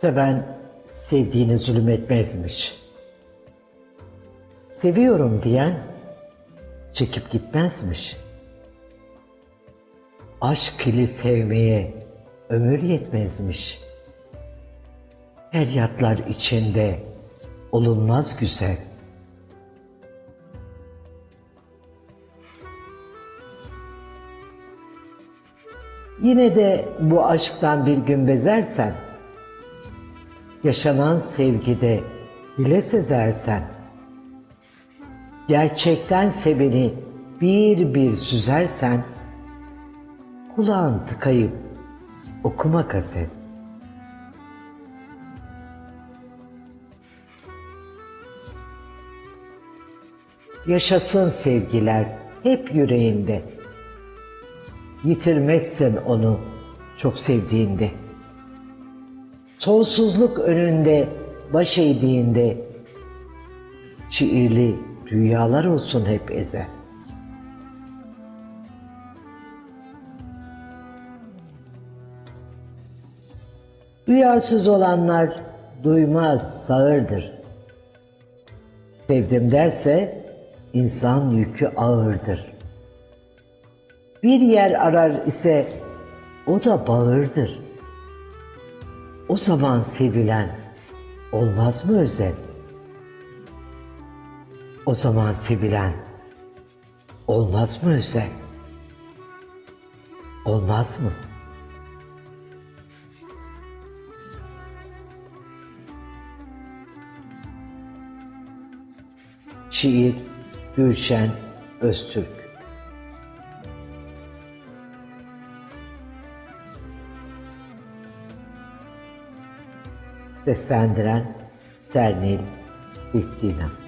Seven sevdiğine zulüm etmezmiş. Seviyorum diyen çekip gitmezmiş. Aşk ile sevmeye ömür yetmezmiş. Feryatlar içinde olunmaz güzel. Yine de bu aşktan bir gün bezersen, yaşanan sevgide bile sezersen, gerçekten seveni bir bir süzersen, kulağın tıkayıp okuma kaset. Yaşasın sevgiler hep yüreğinde. Yitirmezsen onu çok sevdiğinde. Sonsuzluk önünde baş eğdiğinde şiirli rüyalar olsun hep ezel. Duyarsız olanlar duymaz, sağırdır. Sevdim derse insan yükü ağırdır. Bir yer arar ise o da bağırdır. O zaman sevilen olmaz mı özel? O zaman sevilen olmaz mı özel? Olmaz mı? Şiir Gülşen Öztürk Seslendiren Sernil İstina